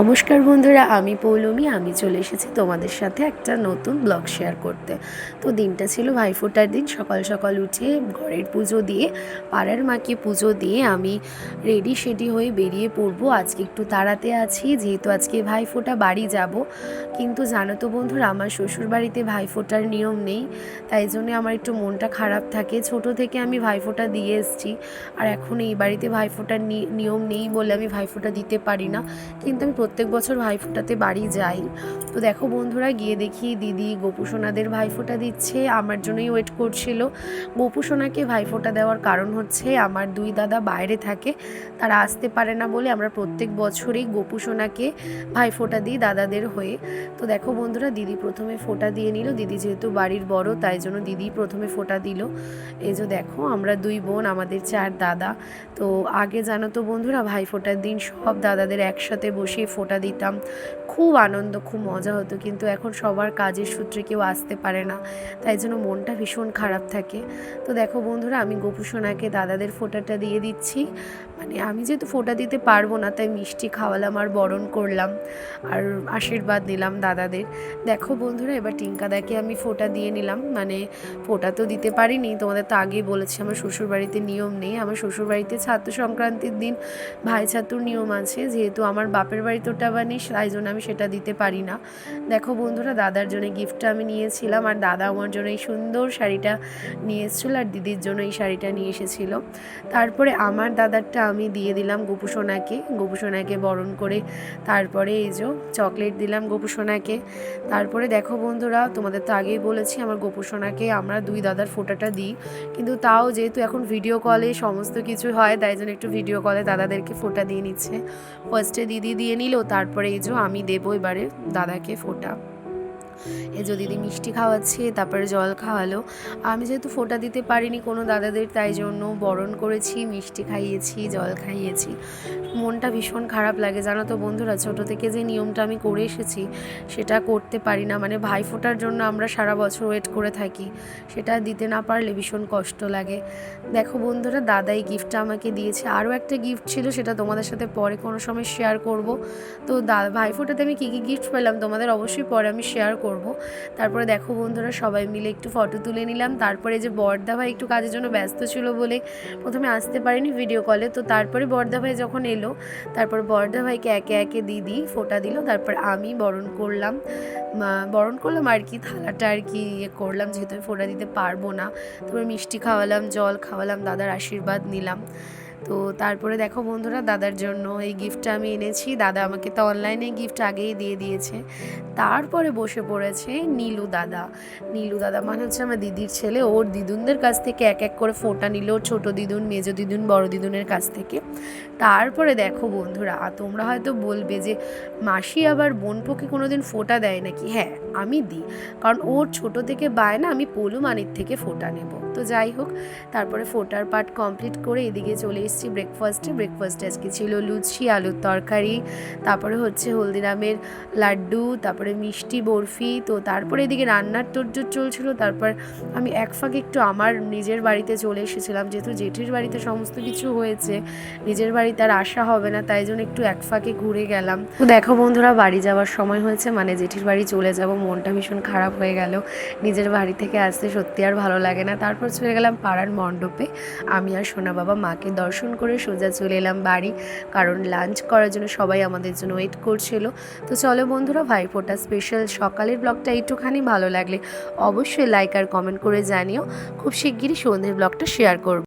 নমস্কার বন্ধুরা, আমি পৌলমি, আমি চলে এসেছি তোমাদের সাথে একটা নতুন ব্লগ শেয়ার করতে। তো দিনটা ছিল ভাইফোঁটার দিন, সকাল সকাল উঠে ঘরের পুজো দিয়ে, পাড়ার মাকে পুজো দিয়ে আমি রেডি সেডি হয়ে বেরিয়ে পড়ব। আজকে একটু তাড়াতে আছি, যেহেতু আজকে ভাইফোঁটা বাড়ি যাব। কিন্তু জানো তো বন্ধুরা, আমার শ্বশুর বাড়িতে ভাইফোঁটার নিয়ম নেই, তাই জন্য আমার একটু মনটা খারাপ থাকে। ছোট থেকে আমি ভাইফোঁটা দিয়ে এসেছি, আর এখন এই বাড়িতে ভাইফোঁটার নিয়ম নেই বলে আমি ভাইফোঁটা দিতে পারি না। কিন্তু আমি প্রত্যেক বছর ভাইফোঁটাতে বাড়ি যাই। তো দেখো বন্ধুরা, গিয়ে দেখি দিদি গোপুসোনাদের ভাইফোঁটা দিচ্ছে, আমার জন্যই ওয়েট করছিল। গোপুসোনাকে ভাইফোঁটা দেওয়ার কারণ হচ্ছে আমার দুই দাদা বাইরে থাকে, তারা আসতে পারে না বলে আমরা প্রত্যেক বছরই গোপুসোনাকে ভাইফোঁটা দিই দাদাদের হয়ে। তো দেখো বন্ধুরা, দিদি প্রথমে ফোঁটা দিয়ে নিল, দিদি যেহেতু বাড়ির বড়, তাই জন্য দিদি প্রথমে ফোঁটা দিল। এই যে দেখো, আমরা দুই বোন, আমাদের চার দাদা। তো আগে জানো তো বন্ধুরা, ভাইফোঁটার দিন সব দাদাদের একসাথে বসে ফোঁটা দিতাম। খুব আনন্দ, খুব মজা হতো, কিন্তু এখন সবার কাজের সূত্রে কেউ আসতে পারে না। তাই জন্য মনটা ভীষণ খারাপ থাকে। তো দেখো বন্ধুরা, আমি গোপুসোনাকে দাদাদের ফোঁটাটা দিয়ে দিচ্ছি। মানে আমি যেহেতু ফোঁটা দিতে পারব না, তাই মিষ্টি খাওয়ালাম আর বরণ করলাম। আর আশীর্বাদ নিলাম দাদাদের। দেখো বন্ধুরা, এবার টিঙ্কাদাকে আমি ফোঁটা দিয়ে নিলাম। মানে ফোঁটা তো দিতে পারিনি, তোমাদের তো আগেই বলেছি, আমার শ্বশুরবাড়িতে নিয়ম নেই। আমার শ্বশুরবাড়িতে ছাত্র সংক্রান্তির দিন ভাই ছাত্র নিয়ম আছে, যেহেতু আমার বাপের বাড়িতে ওটা বানি তাই জন্য আমি সেটা দিতে পারি না। দেখো বন্ধুরা, দাদার জন্য গিফটটা আমি নিয়েছিলাম আর দাদা আমার জন্য এই সুন্দর শাড়িটা নিয়ে এসেছিল আর দিদির জন্য এই শাড়িটা নিয়ে এসেছিল। তারপরে আমার দাদারটা আমি দিয়ে দিলাম গোপুসোনাকে গোপুসোনাকে বরণ করে। তারপরে এই যে চকলেট দিলাম গোপুসোনাকে। তারপরে দেখো বন্ধুরা, তোমাদের তো আগেই বলেছি আমার গোপুসোনাকে আমরা দুই দাদার ফোটাটা দিই। কিন্তু তাও যেহেতু এখন ভিডিও কলে সমস্ত কিছু হয়, তাই জন্য একটু ভিডিও কলে দাদাদেরকে ফোটা দিয়ে নিচ্ছে। ফার্স্টে দিদি দিয়ে নিল তারপরে এই যে আমি দেবো এবারে দাদাকে ফোটা। এই যে দিদি মিষ্টি খাওয়াচ্ছে, তারপরে জল খাওয়ালো। আমি যেহেতু ফোটা দিতে পারিনি কোনো দাদাদের, তাই জন্য বরণ করেছি, মিষ্টি খাইয়েছি, জল খাইয়েছি। মনটা ভীষণ খারাপ লাগে, জানো তো বন্ধুরা, ছোট থেকে যে নিয়মটা আমি করে এসেছি, সেটা করতে পারি না। মানে ভাই ফোটার জন্য আমরা সারা বছর ওয়েট করে থাকি, সেটা দিতে না পারলে ভীষণ কষ্ট লাগে। দেখো বন্ধুরা দাদা এই গিফটটা আমাকে দিয়েছে। আরও একটা গিফট ছিল, সেটা তোমাদের সাথে পরে কোনো সময় শেয়ার করব। তো দা, ভাই ফোটাতে আমি কী কী গিফট পেলাম, তোমাদের অবশ্যই পরে আমি শেয়ার করব। তারপরে দেখো বন্ধুরা, সবাই মিলে একটু ফটো তুলে নিলাম। তারপরে যে বর্দা ভাই একটু কাজের জন্য ব্যস্ত ছিল বলে প্রথমে আসতে পারিনি ভিডিও কলে তো তারপরে বর্দা ভাই যখন এলো, তারপর বর্দা ভাইকে একে একে দিদি ফোটা দিল। তারপর আমি বরণ করলাম। বরণ করলাম আর কি, থালাটা আর কি ইয়ে করলাম। যেহেতু আমি ফোটা দিতে পারব না, তারপর মিষ্টি খাওয়ালাম, জল খাওয়ালাম, দাদার আশীর্বাদ নিলাম। তো তারপরে দেখো বন্ধুরা, দাদার জন্য এই গিফটটা আমি এনেছি। দাদা আমাকে তো অনলাইনে গিফট আগেই দিয়ে দিয়েছে। তারপরে বসে পড়েছে নীলু দাদা। নীলু দাদা মানে হচ্ছে আমার দিদির ছেলে। ওর দিদুনদের কাছ থেকে এক এক করে ফোঁটা নিল ওর ছোটো দিদুন, মেজো দিদুন, বড় দিদুনের কাছ থেকে। তারপরে দেখো বন্ধুরা তোমরা হয়তো বলবে যে, মাসি আবার বোনপোকে কোনো দিন ফোঁটা দেয় নাকি? হ্যাঁ আমি দিই। কারণ ওর ছোট থেকে বায় না আমি পলু মানির থেকে ফোঁটা নেব। তো যাই হোক, তারপরে ফোটার পার্ট কমপ্লিট করে এদিকে চলে এসেছি ব্রেকফাস্টে ব্রেকফাস্টে আজকে ছিল লুচি, আলুর তরকারি, তারপরে হচ্ছে হলদিরামের লাড্ডু, তারপরে মিষ্টি বরফি। তো তারপরে এদিকে রান্নার তোরজোর চলছিল, তারপর আমি এক ফাঁকে একটু আমার নিজের বাড়িতে চলে এসেছিলাম। যেহেতু জেঠির বাড়িতে সমস্ত কিছু হয়েছে, নিজের বাড়িতে আর আসা হবে না, তাই জন্য একটু এক ফাঁকে ঘুরে গেলাম। তো দেখো বন্ধুরা, বাড়ি যাওয়ার সময় হয়েছে মানে জেঠির বাড়ি চলে যাব, মনটা ভীষণ খারাপ হয়ে গেল। নিজের বাড়ি থেকে আসতে সত্যি আর ভালো লাগে না। তারপর চলে গেলাম পাড়ার মণ্ডপে। আমি আর সোনা বাবা মাকে দর্শন করে সোজা চলে এলাম বাড়ি। কারণ লাঞ্চ করার জন্য সবাই আমাদের জন্য ওয়েট করছিল। তো চলো বন্ধুরা, ভাইফোঁটা স্পেশাল সকালের ব্লগটা একটুখানি ভালো লাগলে অবশ্যই লাইক আর কমেন্ট করে জানিও। খুব শিগগিরই সন্ধ্যের ব্লগটা শেয়ার করব।